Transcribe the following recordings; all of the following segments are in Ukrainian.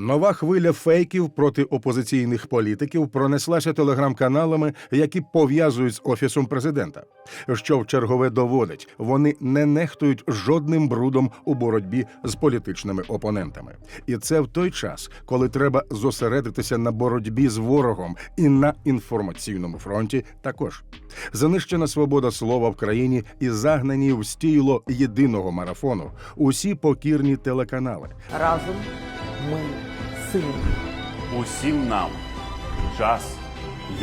Нова хвиля фейків проти опозиційних політиків пронеслася телеграм-каналами, які пов'язують з офісом президента. Що в чергове доводить, вони не нехтують жодним брудом у боротьбі з політичними опонентами. І це в той час, коли треба зосередитися на боротьбі з ворогом і на інформаційному фронті також. Занищена свобода слова в країні і загнані в стійло єдиного марафону усі покірні телеканали. Разом ми сильні. Усім нам час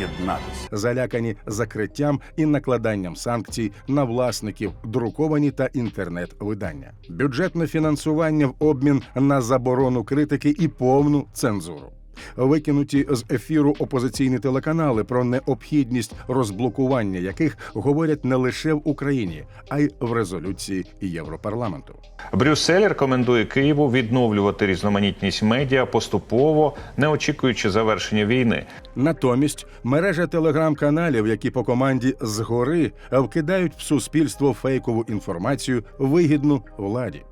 єднатися. залякані закриттям і накладанням санкцій на власників друковані та інтернет-видання, бюджетне фінансування в обмін на заборону критики і повну цензуру. Викинуті з ефіру опозиційні телеканали про необхідність розблокування яких говорять не лише в Україні, а й в резолюції Європарламенту. Брюссель рекомендує Києву відновлювати різноманітність медіа поступово, не очікуючи завершення війни. Натомість мережа телеграм-каналів, які по команді згори вкидають в суспільство фейкову інформацію, вигідну владі.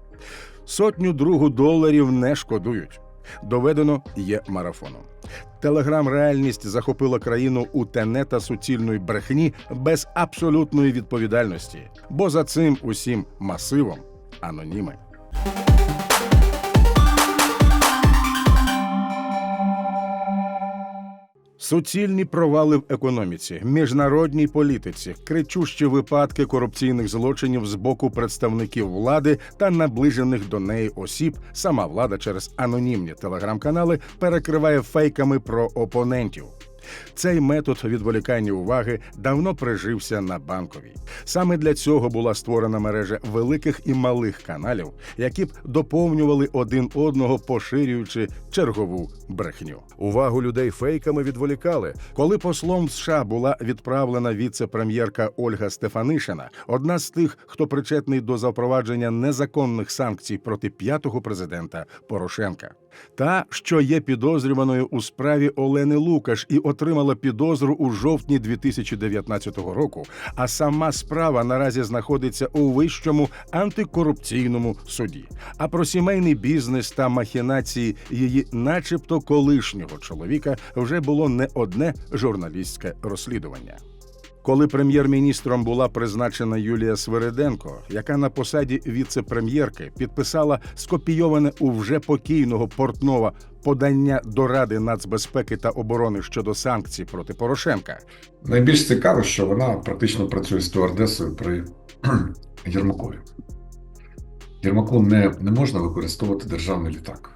Сотню другу доларів не шкодують. Доведено є марафоном. Телеграм-реальність захопила країну у тенета суцільної брехні без абсолютної відповідальності, бо за цим усім масивом аноніми. Суцільні провали в економіці, міжнародній політиці, кричущі випадки корупційних злочинів з боку представників влади та наближених до неї осіб. Сама влада через анонімні телеграм-канали перекриває фейками про опонентів. Цей метод відволікання уваги давно прижився на банковій. Саме для цього була створена мережа великих і малих каналів, які б доповнювали один одного, поширюючи чергову брехню. Увагу людей фейками відволікали. Коли послом США була відправлена віце-прем'єрка Ольга Стефанишина, одна з тих, хто причетний до запровадження незаконних санкцій проти п'ятого президента Порошенка. Та, що є підозрюваною у справі Олени Лукаш і отримала підозру у жовтні 2019 року. А сама справа наразі знаходиться у вищому антикорупційному суді. А про сімейний бізнес та махінації її, начебто, колишнього чоловіка, вже було не одне журналістське розслідування. Коли прем'єр-міністром була призначена Юлія Свириденко, яка на посаді віце-прем'єрки підписала скопійоване у вже покійного Портнова подання до Ради нацбезпеки та оборони щодо санкцій проти Порошенка, Найбільш цікаво, що вона практично працює з стюардесою при Єрмакові. Єрмаку не, не можна використовувати державний літак.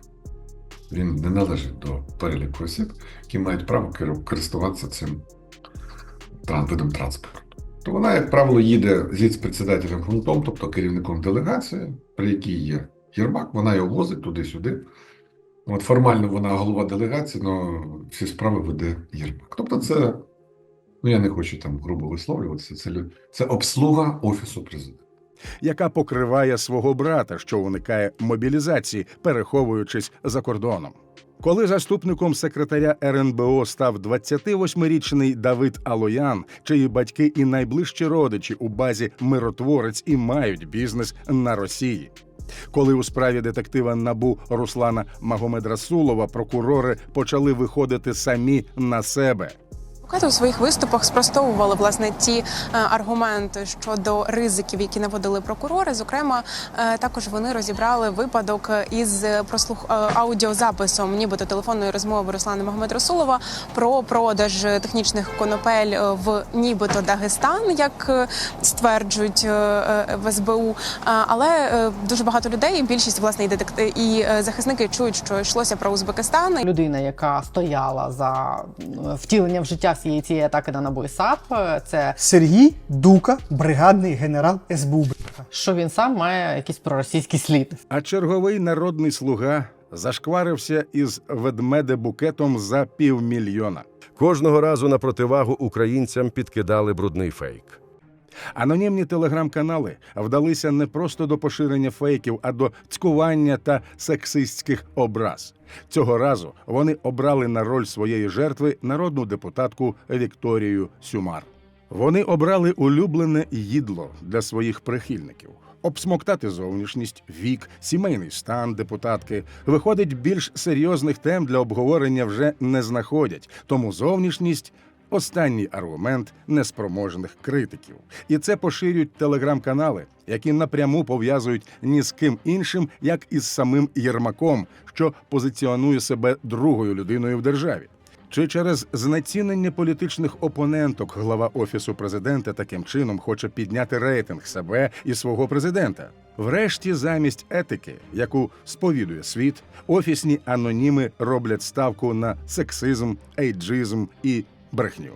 Він не належить до переліку осіб, які мають право користуватися цим видом транспорту. То вона, як правило, їде з віце-председателем фронтом, тобто керівником делегації, при якій є Єрмак, вона його возить туди-сюди. От формально вона голова делегації, але всі справи веде Єрмак. Тобто, це Ну, я не хочу там грубо висловлюватися. Це, це обслуга офісу президента. Яка покриває свого брата, що уникає мобілізації, переховуючись за кордоном. Коли заступником секретаря РНБО став 28-річний Давид Алоян, чиї батьки і найближчі родичі у базі миротворець і мають бізнес на Росії. Коли у справі детектива Набу Руслана Магомедрасулова прокурори почали виходити самі на себе. Адвокати у своїх виступах спростовували власне ті е, аргументи щодо ризиків, які наводили прокурори. Зокрема, е, також вони розібрали випадок із прослух е, аудіозаписом, нібито телефонної розмови Руслана Магомедрасулова про продаж технічних конопель в нібито Дагестан, як стверджують в СБУ. Але дуже багато людей, більшість власне і детекти і захисники чують, що йшлося про Узбекистан. Людина, яка стояла за м, втіленням в життя всієї ці атаки на набої САП, е, це Сергій Дука, бригадний генерал СБУ. що він сам має якийсь проросійський слід. А черговий народний слуга зашкварився із ведмедебукетом за півмільйона. Кожного разу на противагу українцям підкидали брудний фейк. Анонімні телеграм-канали вдалися не просто до поширення фейків, а до цькування та сексистських образ. Цього разу вони обрали на роль своєї жертви народну депутатку Вікторію Сюмар. Вони обрали улюблене їдло для своїх прихильників. обсмоктати зовнішність, вік, сімейний стан депутатки. Виходить, більш серйозних тем для обговорення вже не знаходять, тому зовнішність. Останній аргумент неспроможних критиків, і це поширюють телеграм-канали, які напряму пов'язують ні з ким іншим, як із самим Єрмаком, що позиціонує себе другою людиною в державі. Чи через знецінення політичних опоненток глава офісу президента таким чином хоче підняти рейтинг себе і свого президента? Врешті, замість етики, яку сповідує світ, офісні аноніми роблять ставку на сексизм, ейджизм і брехню.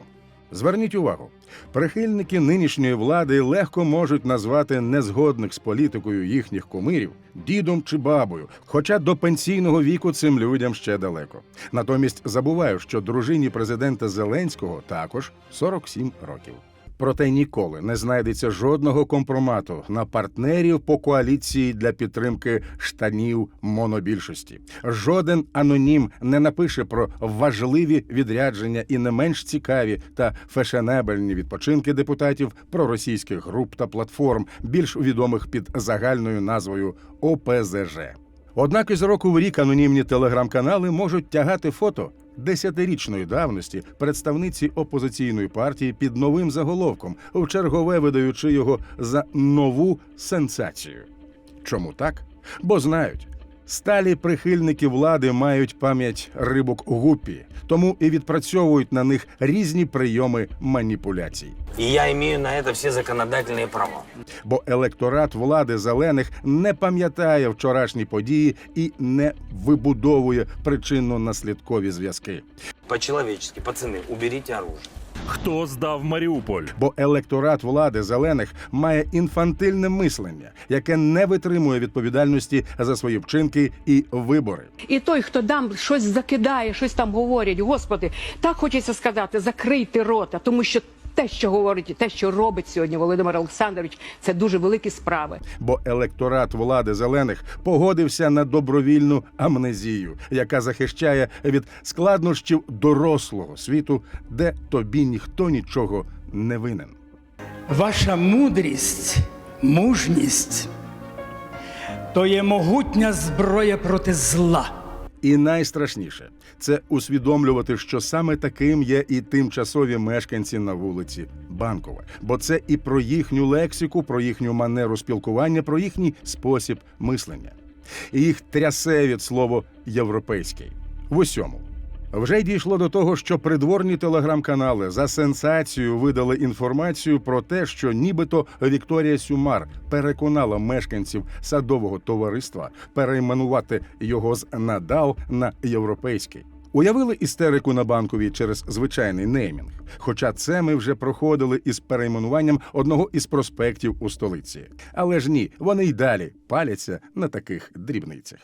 Зверніть увагу, прихильники нинішньої влади легко можуть назвати незгодних з політикою їхніх кумирів дідом чи бабою, хоча до пенсійного віку цим людям ще далеко. Натомість забуваю, що дружині президента Зеленського також 47 років. Проте ніколи не знайдеться жодного компромату на партнерів по коаліції для підтримки штанів монобільшості. Жоден анонім не напише про важливі відрядження і не менш цікаві та фешенебельні відпочинки депутатів проросійських груп та платформ, більш відомих під загальною назвою ОПЗЖ. Однак із року в рік анонімні телеграм-канали можуть тягати фото десятирічної давності представниці опозиційної партії під новим заголовком, в чергове видаючи його за нову сенсацію. Чому так? Бо знають. Сталі прихильники влади мають пам'ять рибок гупі, тому і відпрацьовують на них різні прийоми маніпуляцій. И я имею на это все законодательные права. Бо електорат влади зелених не пам'ятає вчорашні події і не вибудовує причинно-наслідкові зв'язки. По-человечески, пацаны, уберите оружие. Хто здав Маріуполь? Бо електорат влади зелених має інфантильне мислення, яке не витримує відповідальності за свої вчинки і вибори. І той, хто там щось закидає, щось там говорять, господи, так хочеться сказати, закрийте рота, тому що те, що говорить, те, що робить сьогодні Володимир Олександрович, це дуже великі справи. Бо електорат влади зелених погодився на добровільну амнезію, яка захищає від складнощів дорослого світу, де тобі ніхто нічого не винен. Ваша мудрість, мужність то є могутня зброя проти зла. І найстрашніше це усвідомлювати, що саме таким є і тимчасові мешканці на вулиці Банкова. Бо це і про їхню лексику, про їхню манеру спілкування, про їхній спосіб мислення. І їх трясе від слова європейський в усьому. Вже дійшло до того, що придворні телеграм-канали за сенсацію видали інформацію про те, що нібито Вікторія Сюмар переконала мешканців садового товариства перейменувати його з надал на європейський. Уявили істерику на банковій через звичайний неймінг. Хоча це ми вже проходили із перейменуванням одного із проспектів у столиці. Але ж ні, вони й далі паляться на таких дрібницях.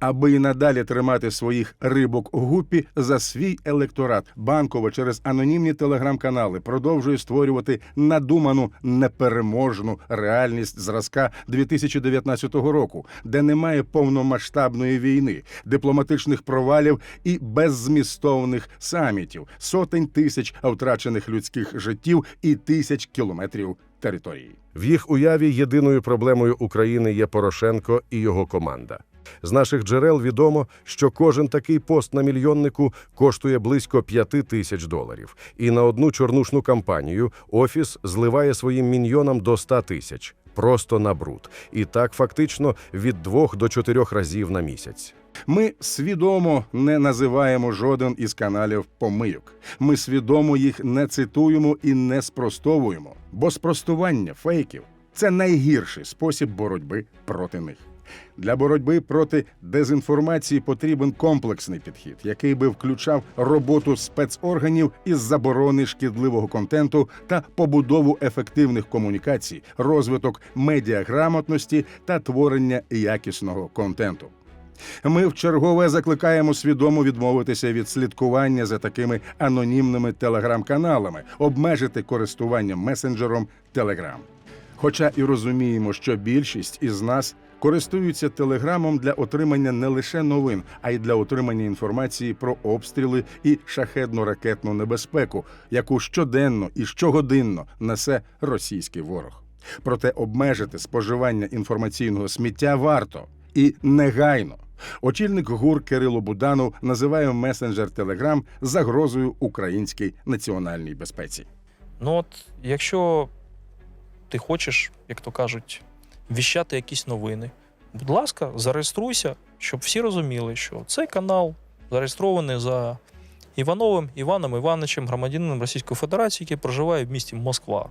Аби і надалі тримати своїх рибок гупі за свій електорат, банкова через анонімні телеграм-канали продовжує створювати надуману непереможну реальність зразка 2019 року, де немає повномасштабної війни, дипломатичних провалів і беззмістовних самітів, сотень тисяч втрачених людських життів і тисяч кілометрів території. В їх уяві єдиною проблемою України є Порошенко і його команда. З наших джерел відомо, що кожен такий пост на мільйоннику коштує близько п'яти тисяч доларів. І на одну чорнушну кампанію офіс зливає своїм міньйонам до 100 тисяч. Просто на бруд. І так фактично від двох до чотирьох разів на місяць. Ми свідомо не називаємо жоден із каналів помийок. Ми свідомо їх не цитуємо і не спростовуємо, бо спростування фейків це найгірший спосіб боротьби проти них. Для боротьби проти дезінформації потрібен комплексний підхід, який би включав роботу спецорганів із заборони шкідливого контенту та побудову ефективних комунікацій, розвиток медіаграмотності та творення якісного контенту. Ми вчергове закликаємо свідомо відмовитися від слідкування за такими анонімними телеграм-каналами, обмежити користування месенджером Telegram. Хоча і розуміємо, що більшість із нас користуються телеграмом для отримання не лише новин, а й для отримання інформації про обстріли і шахедно-ракетну небезпеку, яку щоденно і щогодинно несе російський ворог. Проте обмежити споживання інформаційного сміття варто і негайно. Очільник ГУР Кирило Буданов називає месенджер Телеграм загрозою українській національній безпеці. Ну от, якщо ти хочеш, як то кажуть, віщати якісь новини, будь ласка, зареєструйся, щоб всі розуміли, що цей канал зареєстрований за Івановим Іваном Івановичем, громадянином Російської Федерації, який проживає в місті Москва.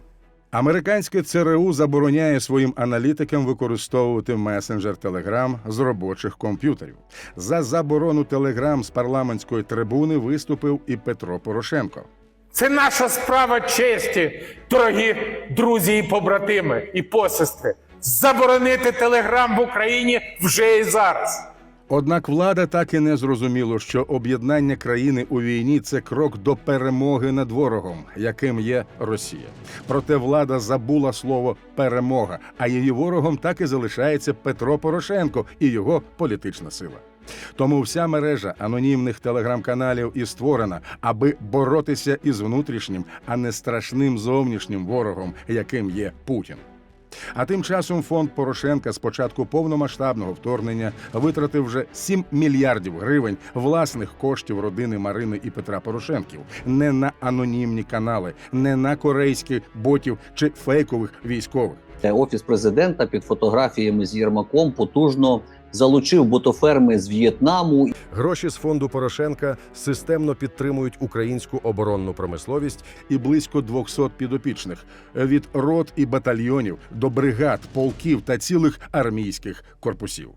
Американське ЦРУ забороняє своїм аналітикам використовувати месенджер Телеграм з робочих комп'ютерів. За заборону Телеграм з парламентської трибуни виступив і Петро Порошенко. Це наша справа честі, дорогі друзі і побратими, і посестри. Заборонити телеграм в Україні вже і зараз. Однак влада так і не зрозуміло, що об'єднання країни у війні це крок до перемоги над ворогом, яким є Росія. Проте влада забула слово перемога, а її ворогом так і залишається Петро Порошенко і його політична сила. Тому вся мережа анонімних телеграм-каналів і створена, аби боротися із внутрішнім, а не страшним зовнішнім ворогом, яким є Путін. А тим часом фонд Порошенка з початку повномасштабного вторгнення витратив вже 7 мільярдів гривень власних коштів родини Марини і Петра Порошенків не на анонімні канали, не на корейських ботів чи фейкових військових. Офіс президента під фотографіями з Єрмаком потужно залучив ботоферми з В'єтнаму Гроші з фонду Порошенка системно підтримують українську оборонну промисловість і близько 200 підопічних від рот і батальйонів до бригад, полків та цілих армійських корпусів.